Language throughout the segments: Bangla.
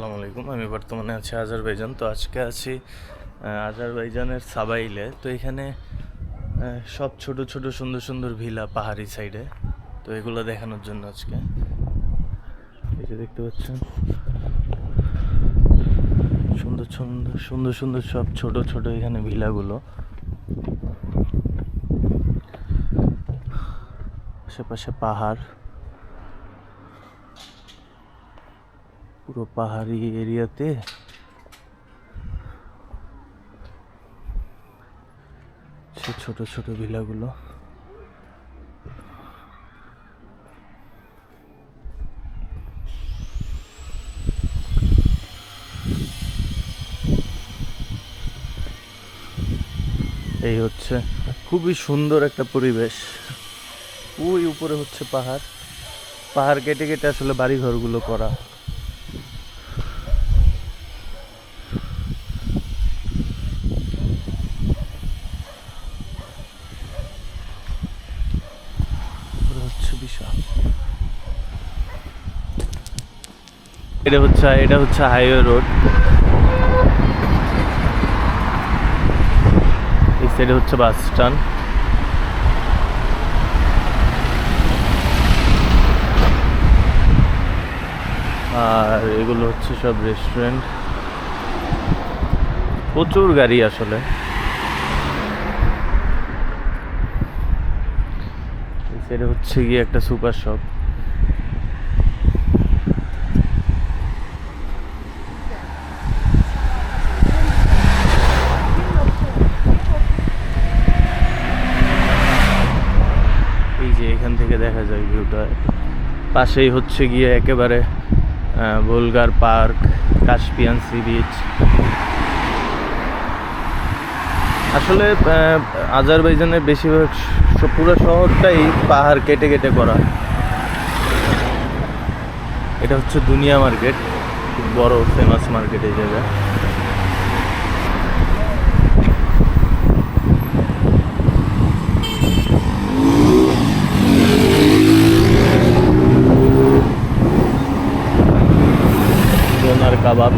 আসসালামু আলাইকুম। আমি বর্তমানে আছি আজারবাইজান। তো আজকে আছি আজারবাইজানের সাবাইলে। তো এখানে সব ছোট ছোট সুন্দর সুন্দর ভিলা পাহাড়ি সাইডে। তো এগুলো দেখানোর জন্য আজকে। এই যে দেখতে পাচ্ছেন। সুন্দর সুন্দর সুন্দর সুন্দর সব ছোট ছোট এখানে ভিলাগুলো। আশেপাশে পাহাড়। পুরো পাহাড়ি এরিয়াতে। সে ছোট ছোট ভিলাগুলো। এই হচ্ছে খুবই সুন্দর একটা পরিবেশ। ওই উপরে হচ্ছে পাহাড়। পাহাড় কেটে কেটে আসলে বাড়ি ঘরগুলো করা। বিশাল এটা হচ্ছে এটা হচ্ছে হাইওয়ে রোড এই সাইডে হচ্ছে বাস স্ট্যান্ড আর এগুলো হচ্ছে সব রেস্টুরেন্ট প্রচুর গাড়ি আসলে। সাইডে হচ্ছে গিয়ে একটা সুপার শপ। এই যে এখান থেকে দেখা যায় ভিউটা। পাশেই হচ্ছে গিয়ে একেবারে ভুলগার পার্ক, কাশপিয়ান সি বিচ। আসলে আহ, আজারবাইজানের বেশিরভাগ পুরো শহরটাই পাহাড় কেটে কেটে করা। এটা হচ্ছে দুনিয়া মার্কেট খুব বড় ফেমাস মার্কেট এই জায়গা কাবাব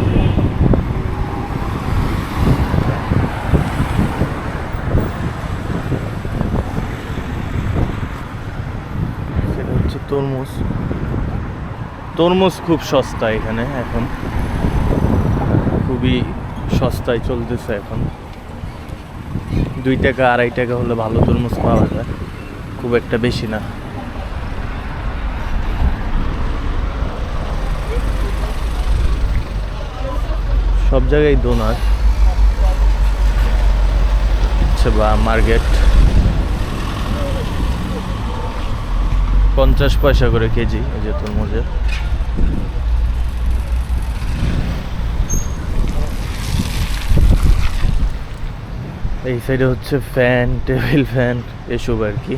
সেটা হচ্ছে তরমুজ। তরমুজ খুব সস্তা এখানে এখন। খুবই সস্তায় চলতেছে এখন। দুই টাকা, আড়াই টাকা হলে ভালো তরমুজ পাওয়া যায়। খুব একটা বেশি না। সব জায়গায় আচ্ছা বা মার্কেট। পঞ্চাশ পয়সা করে কেজি, এই যে তরমুজের। এই সাইডে হচ্ছে ফ্যান, টেবিল ফ্যান, এসব আর কি।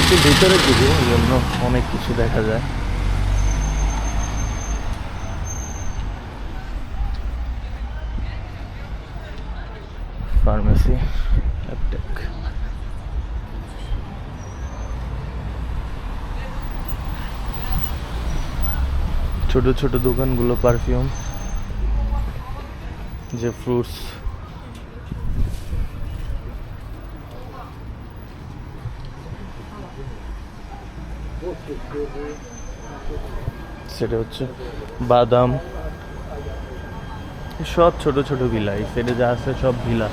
একটু ভিতরের দিকে ওই জন্য অনেক কিছু দেখা যায়। ফার্মেসি ছোট ছোট দোকানগুলো পারফিউম যে ফ্রুটস সেটা হচ্ছে বাদাম। সব ছোট ছোট ভিলা, এই সাইডে যা আছে সব ভিলা।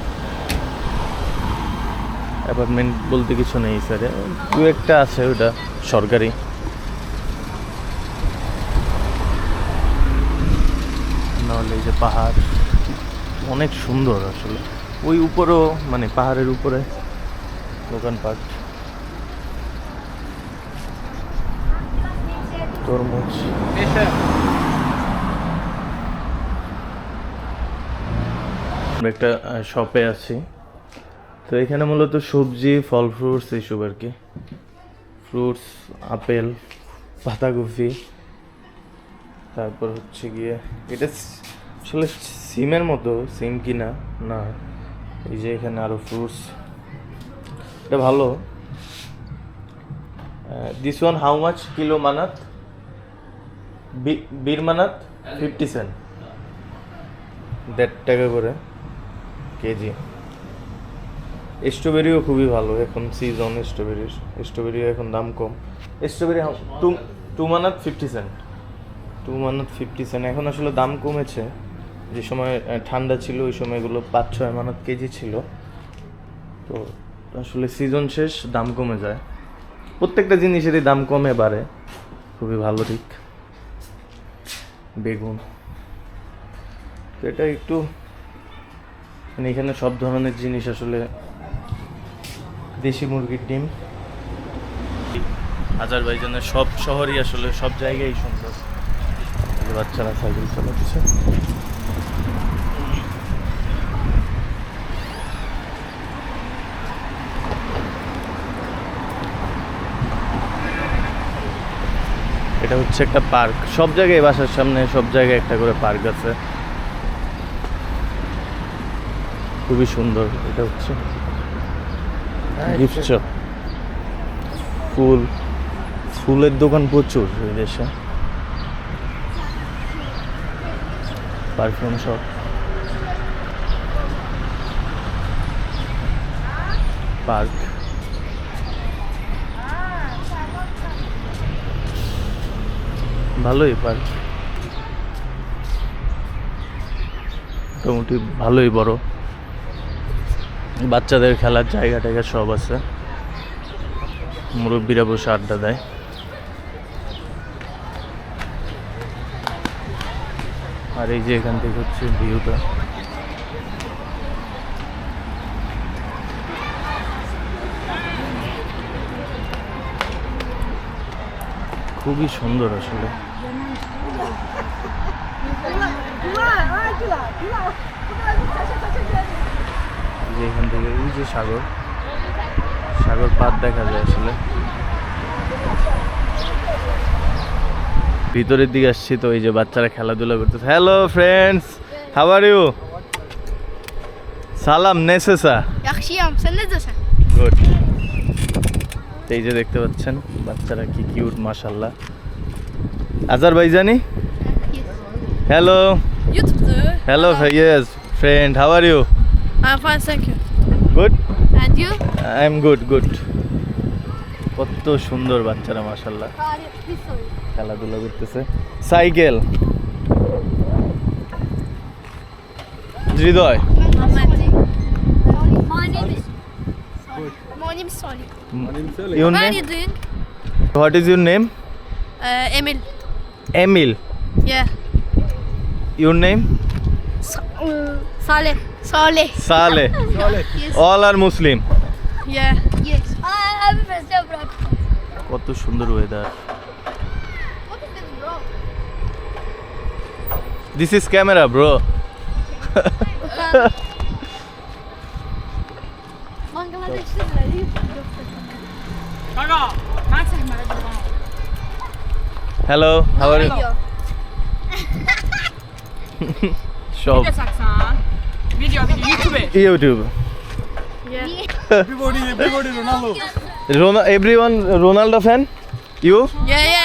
অ্যাপার্টমেন্ট বলতে কিছু নেই স্যারে দু একটা আছে ওটা, সরকারি। এই যে পাহাড়, অনেক সুন্দর আসলে। ওই উপরেও মানে পাহাড়ের উপরে দোকানপাট। তরমুজ। একটা শপে আছি। তো এখানে মূলত সবজি, ফল ফ্রুটস এইসব আর কি। ফ্রুটস আপেল, পাতাকপি। তারপর হচ্ছে গিয়ে, এটা আসলে সিমের মতো, সিম কিনা? না। এই যে এখানে আরও ফ্রুটস এটা ভালো। This one how much kilo Manat? বীর বীরমানাত ফিফটি সেন্ট দেড় টাকা করে কেজি। স্ট্রবেরিও খুবই ভালো। এখন সিজন স্ট্রবেরির স্ট্রবেরি এখন দাম কম। Strawberry two two Manat fifty cent two Manat fifty cent এখন আসলে দাম কমেছে। যে সময় ঠান্ডা ছিল, ওই সময়গুলো পাঁচ ছয় মানাত কেজি ছিল। তো আসলে সিজন শেষ, দাম কমে যায়। প্রত্যেকটা জিনিসেরই দাম কমে বাড়ে। খুবই ভালো দিক। বেগুন। তো এটা একটু মানে এখানে সব ধরনের জিনিস আসলে দেশি মুরগির ডিম। আজারবাইজানের সব শহরই আসলে সব জায়গায় সুন্দর। বাচ্চারা সাইকেল চালাচ্ছে। এটা হচ্ছে একটা পার্ক। সব জায়গায় বাসার সামনে সব জায়গায় একটা করে পার্ক আছে। খুবই সুন্দর এটা হচ্ছে। গিফট শপ ফুল ফুলের দোকান প্রচুর এই দেশে। Perfume shop park. ভালোই পার্ক। মোটামুটি ভালোই বড়। বাচ্চাদের খেলার জায়গা টায়গা সব আছে। মুরব্বীরা বসে আড্ডা দেয়। আর এই যে এখান থেকে হচ্ছে ভিউটা। খুবই সুন্দর আসলে। এখান থেকে, এই যে সাগর সাগর পাত দেখা যায় আসলে। ভিতরের দিকে আসছি তো এই যে বাচ্চারা খেলাধুলা করতেছে। Hello friends how are you সালাম নেসেসা? গুড এই যে দেখতে পাচ্ছেন বাচ্চারা কি কিউট মাশাল্লাহ Azerbaijani? Hello YouTube'da. Hello yes friend how are you I'm fine, thank you. Good And you? I am good good কত সুন্দর বাচ্চারা মাশাল্লাহ খেলাধুলা করতেছে। Cycle. Hridoy. What is your name Emil Emil your name সালে সালে সালে মুসলিম কত সুন্দর weather This is camera, bro. Hello, how are you? Shop. Video YouTube. YouTube. Yeah. everybody, everybody Ronaldo. Everyone Ronaldo fan? You? Yeah, yeah.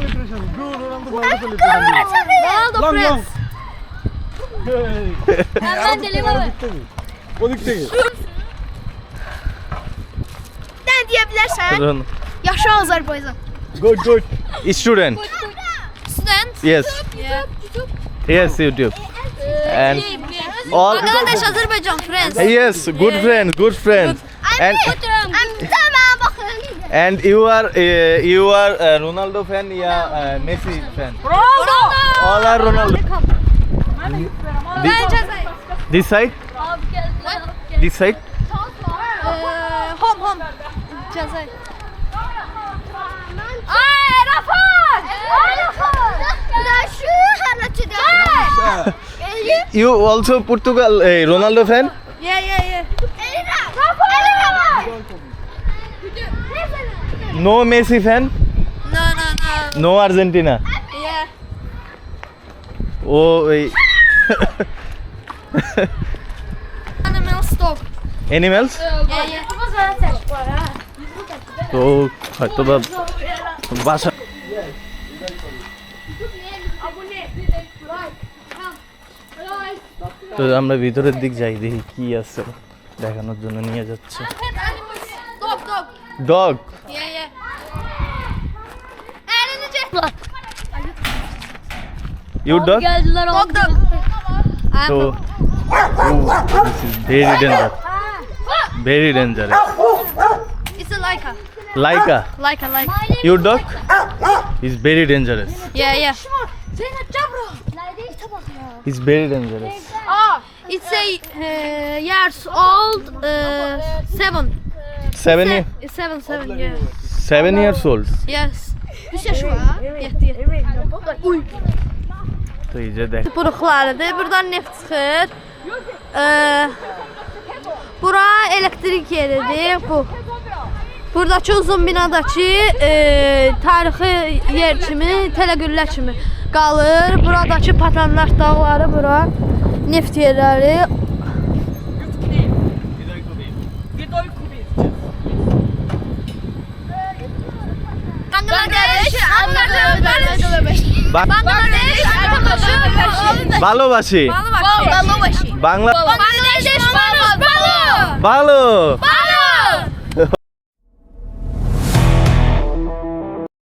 celebration. Bro, Ronaldo Ronaldo celebration. Ronaldo Long long. Hey. Hemen deliver. O dikteki. Ne diyebilirsen? Yaşa Azerbaycan. Good good. Student. Student? Yes. Yeah. Yes, YouTube. Ee, ee, And ee, all Arkadaş Azerbaycan friends. Yes, good friends, good friends. And and you are uh, you are uh, Ronaldo fan yeah uh, Messi fan Ronaldo. all are Ronaldo Ben Cezayir. this side this side Ee, hom hom. Cezayir. Ay Rafat! Ay Rafat! Ya şu halatçıda. you also Portugal uh, Ronaldo fan no Messi fan No no no. no Argentina Yeah. ও Yeah yeah. তো হয়তো বা বাসা তো আমরা ভিতরের দিক যাই দেখি কি আছে দেখানোর জন্য নিয়ে যাচ্ছে Dog. Yeah, yeah. Ah, and oh, in the jet. You dog? dog? Guys, dog, dog. So, oh, this is very dangerous. Very dangerous. It's a Leica. Leica? Leica, Leica. Your dog is very dangerous. Yeah, yeah. It's very dangerous. Oh, it's a uh, years old, uh, seven. seven years? Seven, seven, yeah. Seven years old. Yes. Üç yaşı var. Yetti, yetti. Uy. Deyicədə. Buruqlarıdır. Buradan neft çıxır. Ee, bura elektrik yeridir. Bu. Buradakı uzun binadakı e, tarixi yer kimi, tələ kimi qalır. Buradakı patanlar dağları bura neft yerləri ভালোবাসি Bangladeş, বাংলা ভালো